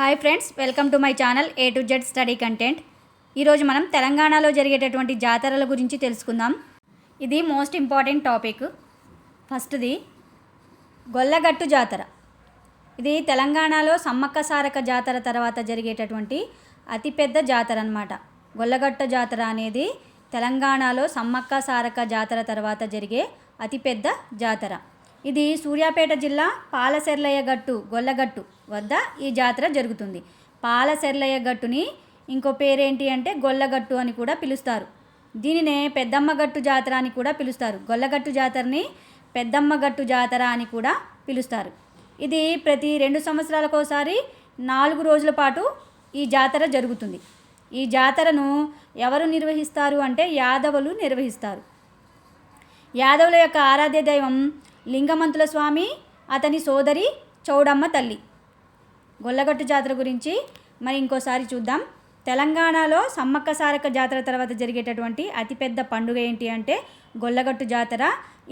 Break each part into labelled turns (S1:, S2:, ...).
S1: Hi friends welcome to my channel A to Z study content ఈరోజు మనం తెలంగాణలో జరిగేటటువంటి జాతరల గురించి తెలుసుకుందాం. ఇది మోస్ట్ ఇంపార్టెంట్ టాపిక్ ఫస్ట్ది గొల్లగట్టు జాతర. ఇది తెలంగాణలో సమ్మక్క సారక జాతర తర్వాత జరిగేటటువంటి అతిపెద్ద జాతర అనమాట గొల్లగట్టు జాతర అనేది తెలంగాణలో సమ్మక్క సారక జాతర తర్వాత జరిగే అతిపెద్ద జాతర. ఇది సూర్యాపేట జిల్లా పాలసెర్లయ్య గట్టు గొల్లగట్టు వద్ద ఈ జాతర జరుగుతుంది. పాలసెర్లయ్య గట్టుని ఇంకో పేరేంటి అంటే గొల్లగట్టు అని కూడా పిలుస్తారు. దీనినే పెద్దమ్మగట్టు జాతర అని కూడా పిలుస్తారు. గొల్లగట్టు జాతరని పెద్దమ్మగట్టు జాతర అని కూడా పిలుస్తారు. ఇది ప్రతి రెండు సంవత్సరాలకోసారి నాలుగు రోజుల పాటు ఈ జాతర జరుగుతుంది. ఈ జాతరను ఎవరు నిర్వహిస్తారు అంటే యాదవులు నిర్వహిస్తారు. యాదవుల యొక్క ఆరాధ్య దైవం లింగమంతుల స్వామి అతని సోదరి చౌడమ్మ తల్లి. గొల్లగట్టు జాతర గురించి మరి ఇంకోసారి చూద్దాం. తెలంగాణలో సమ్మక్క సారక్క జాతర తర్వాత జరిగేటటువంటి అతిపెద్ద పండుగ ఏంటి అంటే గొల్లగట్టు జాతర.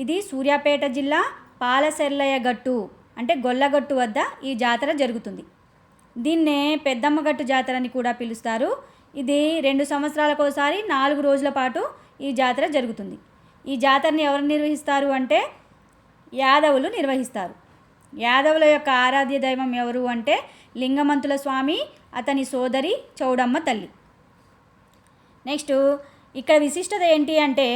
S1: ఇది సూర్యాపేట జిల్లా పాలసెర్లయ్యగట్టు అంటే గొల్లగట్టు వద్ద ఈ జాతర జరుగుతుంది. దీన్నే పెద్దమ్మగట్టు జాతర అని కూడా పిలుస్తారు. ఇది రెండు సంవత్సరాలకోసారి నాలుగు రోజుల పాటు ఈ జాతర జరుగుతుంది. ఈ జాతరని ఎవరు నిర్వహిస్తారు అంటే యాదవులు నిర్వహిస్తారు. యాదవుల యొక్క ఆరాధ్య దైవం ఎవరు అంటే లింగమంతుల స్వామి అతని సోదరి చౌడమ్మ తల్లి. నెక్స్ట్ ఇక్కడ విశిష్టత ఏంటి అంటే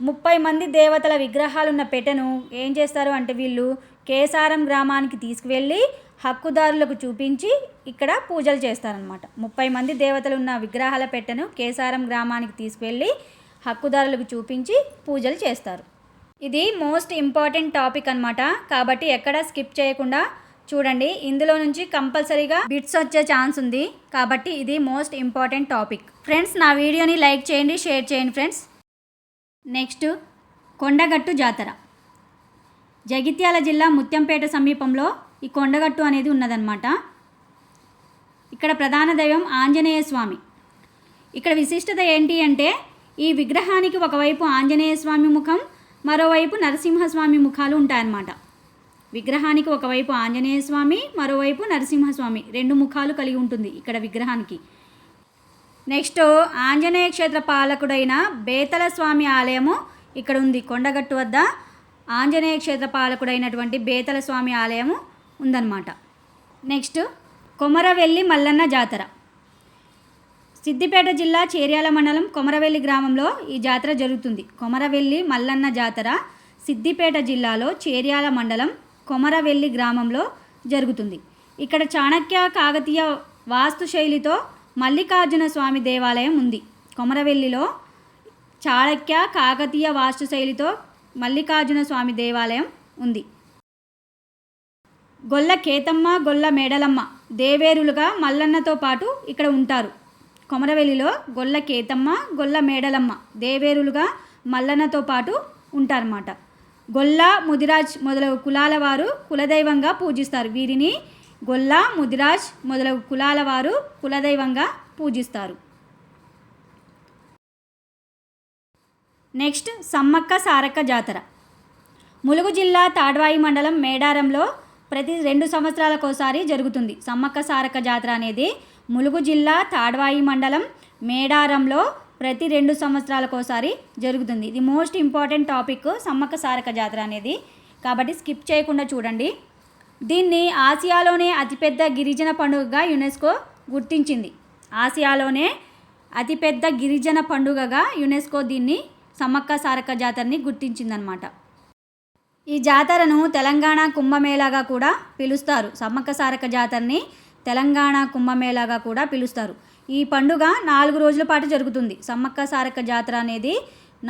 S1: ముప్పై మంది దేవతల విగ్రహాలున్న పెట్టెను ఏం చేస్తారు అంటే వీళ్ళు కేసారం గ్రామానికి తీసుకువెళ్ళి హక్కుదారులకు చూపించి ఇక్కడ పూజలు చేస్తారనమాట ముప్పై మంది దేవతలు ఉన్న విగ్రహాల పెట్టెను కేసారం గ్రామానికి తీసుకువెళ్ళి హక్కుదారులకు చూపించి పూజలు చేస్తారు. ఇది మోస్ట్ ఇంపార్టెంట్ టాపిక్ అన్నమాట. కాబట్టి ఎక్కడ స్కిప్ చేయకుండా చూడండి. ఇందులో నుంచి కంపల్సరీగా బిట్స్ వచ్చే ఛాన్స్ ఉంది. కాబట్టి ఇది మోస్ట్ ఇంపార్టెంట్ టాపిక్. ఫ్రెండ్స్ నా వీడియోని లైక్ చేయండి షేర్ చేయండి ఫ్రెండ్స్. నెక్స్ట్ కొండగట్టు జాతర. జగిత్యాల జిల్లా ముత్యంపేట సమీపంలో ఈ కొండగట్టు అనేది ఉన్నదన్నమాట. ఇక్కడ ప్రధాన దైవం ఆంజనేయ స్వామి. ఇక్కడ విశిష్టత ఏంటి అంటే ఈ విగ్రహానికి ఒకవైపు ఆంజనేయ స్వామి ముఖం మరోవైపు నరసింహస్వామి ముఖాలు ఉంటాయన్నమాట. విగ్రహానికి ఒకవైపు ఆంజనేయ స్వామి మరోవైపు నరసింహస్వామి రెండు ముఖాలు కలిగి ఉంటుంది ఇక్కడ విగ్రహానికి. నెక్స్ట్ ఆంజనేయ క్షేత్ర పాలకుడైన బేతల స్వామి ఆలయము ఇక్కడ ఉంది కొండగట్టు వద్ద. ఆంజనేయ క్షేత్ర పాలకుడైనటువంటి బేతల స్వామి ఆలయము ఉందన్నమాట. నెక్స్ట్ కొమరవెల్లి మల్లన్న జాతర. సిద్దిపేట జిల్లా చేర్యాల మండలం కొమరవెల్లి గ్రామంలో ఈ జాతర జరుగుతుంది. కొమరవెల్లి మల్లన్న జాతర సిద్దిపేట జిల్లాలో చేర్యాల మండలం కొమరవెల్లి గ్రామంలో జరుగుతుంది. ఇక్కడ చాణక్య కాకతీయ వాస్తు శైలితో మల్లికార్జున స్వామి దేవాలయం ఉంది. కొమరవెల్లిలో చాళక్య కాకతీయ వాస్తు శైలితో మల్లికార్జున స్వామి దేవాలయం ఉంది. గొల్ల కేతమ్మ గొల్ల మేడలమ్మ దేవేరులుగా మల్లన్నతో పాటు ఇక్కడ ఉంటారు. కొమరవెల్లిలో గొల్ల కేతమ్మ గొల్ల మేడలమ్మ దేవేరులుగా మల్లన్నతో పాటు ఉంటారన్నమాట. గొల్ల ముదిరాజ్ మొదలగు కులాల వారు కులదైవంగా పూజిస్తారు. వీరిని గొల్ల ముదిరాజ్ మొదలగు కులాల వారు కులదైవంగా పూజిస్తారు. నెక్స్ట్ సమ్మక్క సారక్క జాతర. ములుగు జిల్లా తాడ్వాయి మండలం మేడారంలో ప్రతి రెండు సంవత్సరాలకోసారి జరుగుతుంది. సమ్మక్క సారక్క జాతర అనేది ములుగు జిల్లా తాడ్వాయి మండలం మేడారంలో ప్రతి రెండు సంవత్సరాలకోసారి జరుగుతుంది. ఇది most important topic Sammakka Sarakka Jatara అనేది. కాబట్టి స్కిప్ చేయకుండా చూడండి. దీన్ని ఆసియాలోనే అతిపెద్ద గిరిజన పండుగగా యునెస్కో గుర్తించింది. ఆసియాలోనే అతిపెద్ద గిరిజన పండుగగా యునెస్కో దీన్ని సమ్మక్క సారక జాతరని గుర్తించిందనమాట. ఈ జాతరను తెలంగాణ కుంభమేళాగా కూడా పిలుస్తారు. సమ్మక్క సారక జాతరని తెలంగాణ కుంభమేళాగా కూడా పిలుస్తారు. ఈ పండుగ నాలుగు రోజుల పాటు జరుగుతుంది. సమ్మక్క సారక్క జాతర అనేది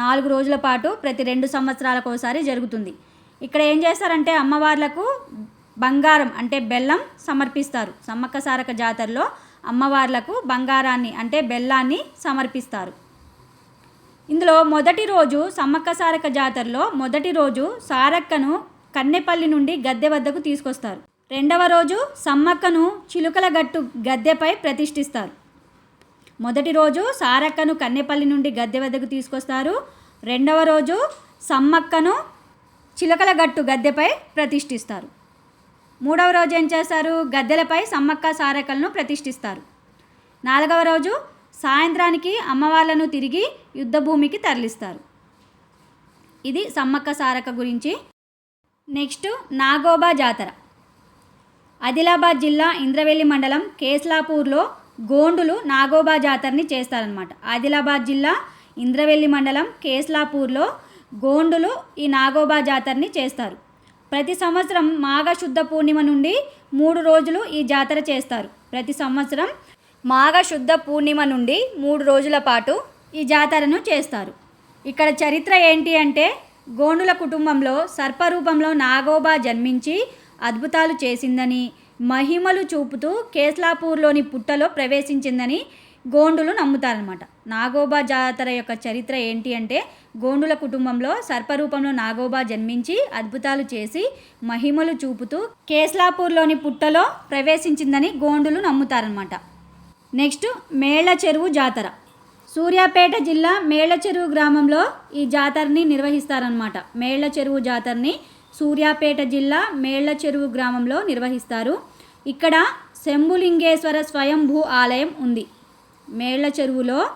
S1: నాలుగు రోజుల పాటు ప్రతి రెండు సంవత్సరాలకు ఒకసారి జరుగుతుంది. ఇక్కడ ఏం చేస్తారంటే అమ్మవార్లకు బంగారం అంటే బెల్లం సమర్పిస్తారు. సమ్మక్క సారక జాతరలో అమ్మవార్లకు బంగారాన్ని అంటే బెల్లాన్ని సమర్పిస్తారు. ఇందులో మొదటి రోజు సమ్మక్క సారక జాతరలో మొదటి రోజు సారక్కను కన్నెపల్లి నుండి గద్దె వద్దకు తీసుకొస్తారు. రెండవ రోజు సమ్మక్కను చిలుకల గట్టు గద్దెపై ప్రతిష్ఠిస్తారు. మొదటి రోజు సారక్కను కన్నెపల్లి నుండి గద్దె వద్దకు తీసుకొస్తారు. రెండవ రోజు సమ్మక్కను చిలుకల గట్టు గద్దెపై ప్రతిష్ఠిస్తారు. మూడవ రోజు ఏం చేస్తారు? గద్దెలపై సమ్మక్క సారకలను ప్రతిష్ఠిస్తారు. నాలుగవ రోజు సాయంత్రానికి అమ్మవార్లను తిరిగి యుద్ధభూమికి తరలిస్తారు. ఇది సమ్మక్క సారక గురించి. నెక్స్ట్ నాగోబా జాతర. ఆదిలాబాద్ జిల్లా ఇంద్రవెల్లి మండలం కేస్లాపూర్లో గోండులు నాగోబా జాతరని చేస్తారనమాట ఆదిలాబాద్ జిల్లా ఇంద్రవెల్లి మండలం కేస్లాపూర్లో గోండులు ఈ నాగోబా జాతరని చేస్తారు. ప్రతి సంవత్సరం మాఘశుద్ధ పూర్ణిమ నుండి మూడు రోజులు ఈ జాతర చేస్తారు. ప్రతి సంవత్సరం మాఘశుద్ధ పూర్ణిమ నుండి మూడు రోజుల పాటు ఈ జాతరను చేస్తారు. ఇక్కడ చరిత్ర ఏంటి అంటే గోండుల కుటుంబంలో సర్పరూపంలో నాగోబా జన్మించి అద్భుతాలు చేసిందని మహిమలు చూపుతూ కేస్లాపూర్లోని పుట్టలో ప్రవేశించిందని గోండులు నమ్ముతారనమాట నాగోబా జాతర యొక్క చరిత్ర ఏంటి అంటే గోండుల కుటుంబంలో సర్పరూపంలో నాగోబా జన్మించి అద్భుతాలు చేసి మహిమలు చూపుతూ కేస్లాపూర్లోని పుట్టలో ప్రవేశించిందని గోండులు నమ్ముతారనమాట నెక్స్ట్ మేళ్ళ చెరువు జాతర. సూర్యాపేట జిల్లా మేళ్ళ చెరువు గ్రామంలో ఈ జాతరని నిర్వహిస్తారనమాట మేళ్ళ చెరువు జాతరని సూర్యాపేట జిల్లా మేళ్ళ చెరువు గ్రామంలో నిర్వహిస్తారు. ఇక్కడ శంభులింగేశ్వర స్వయంభూ ఆలయం ఉంది. మేళ్ళ చెరువులో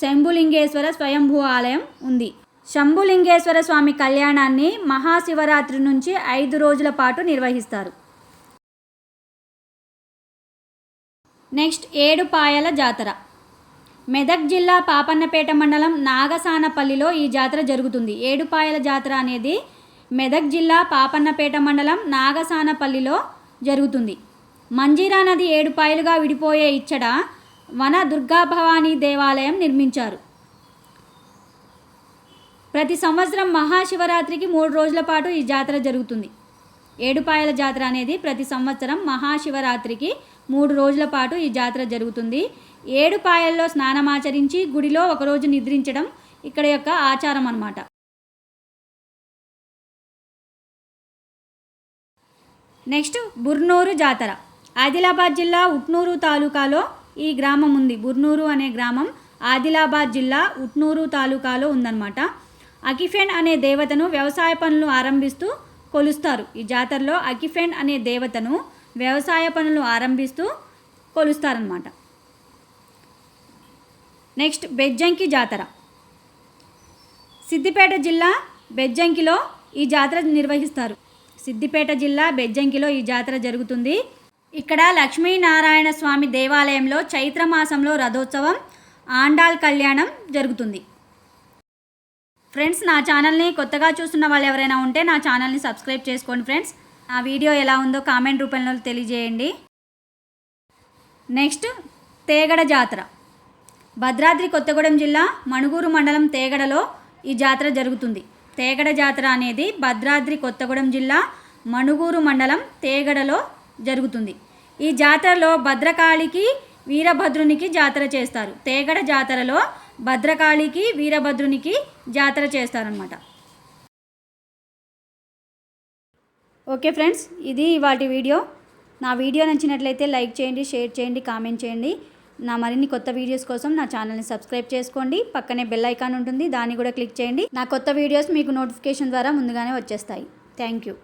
S1: శంభులింగేశ్వర స్వయంభూ ఆలయం ఉంది. శంభులింగేశ్వర స్వామి కళ్యాణాన్ని మహాశివరాత్రి నుంచి ఐదు రోజుల పాటు నిర్వహిస్తారు. నెక్స్ట్ ఏడుపాయల జాతర. మెదక్ జిల్లా పాపన్నపేట మండలం నాగసానపల్లిలో ఈ జాతర జరుగుతుంది. ఏడుపాయల జాతర అనేది మెదక్ జిల్లా పాపన్నపేట మండలం నాగసానపల్లిలో జరుగుతుంది. మంజీరా నది ఏడుపాయలుగా విడిపోయే ఇచ్చట వన దుర్గాభవానీ దేవాలయం నిర్మించారు. ప్రతి సంవత్సరం మహాశివరాత్రికి మూడు రోజుల పాటు ఈ జాతర జరుగుతుంది. ఏడుపాయల జాతర అనేది ప్రతి సంవత్సరం మహాశివరాత్రికి మూడు రోజుల పాటు ఈ జాతర జరుగుతుంది. ఏడుపాయల్లో స్నానమాచరించి గుడిలో ఒకరోజు నిద్రించడం ఇక్కడ యొక్క ఆచారం అన్నమాట నెక్స్ట్ బుర్నూరు జాతర. ఆదిలాబాద్ జిల్లా ఉట్నూరు తాలూకాలో ఈ గ్రామం ఉంది. బుర్నూరు అనే గ్రామం ఆదిలాబాద్ జిల్లా ఉట్నూరు తాలూకాలో ఉందన్నమాట. అకిఫెన్ అనే దేవతను వ్యవసాయ పనులు ఆరంభిస్తూ కొలుస్తారు. ఈ జాతరలో అకిఫెన్ అనే దేవతను వ్యవసాయ పనులు ఆరంభిస్తూ కొలుస్తారనమాట నెక్స్ట్ బెజ్జంకి జాతర. సిద్దిపేట జిల్లా బెజ్జంకిలో ఈ జాతర నిర్వహిస్తారు. సిద్దిపేట జిల్లా బెజ్జంకిలో ఈ జాతర జరుగుతుంది. ఇక్కడ లక్ష్మీనారాయణ స్వామి దేవాలయంలో చైత్రమాసంలో రథోత్సవం ఆండాల్ కళ్యాణం జరుగుతుంది. ఫ్రెండ్స్ నా ఛానల్ని కొత్తగా చూస్తున్న వాళ్ళు ఎవరైనా ఉంటే నా ఛానల్ని సబ్స్క్రైబ్ చేసుకోండి ఫ్రెండ్స్. నా వీడియో ఎలా ఉందో కామెంట్ రూపంలో తెలియజేయండి. నెక్స్ట్ తేగడ జాతర. భద్రాద్రి కొత్తగూడెం జిల్లా మణుగూరు మండలం తేగడలో ఈ జాతర జరుగుతుంది. తేగడ జాతర అనేది భద్రాద్రి కొత్తగూడెం జిల్లా మణుగూరు మండలం తేగడలో జరుగుతుంది. ఈ జాతరలో భద్రకాళికి వీరభద్రునికి జాతర చేస్తారు. తేగడ జాతరలో భద్రకాళికి వీరభద్రునికి జాతర చేస్తారనమాట ఓకే ఫ్రెండ్స్ ఇది వాటి వీడియో. నా వీడియో నచ్చినట్లయితే లైక్ చేయండి షేర్ చేయండి కామెంట్ చేయండి. నా మరిన్ని కొత్త వీడియోస్ కోసం నా ఛానల్ని సబ్స్క్రైబ్ చేసుకోండి. పక్కనే బెల్ ఐకాన్ ఉంటుంది. దాన్ని కూడా క్లిక్ చేయండి. నా కొత్త వీడియోస్ మీకు నోటిఫికేషన్ ద్వారా ముందుగానే వచ్చేస్తాయి. Thank you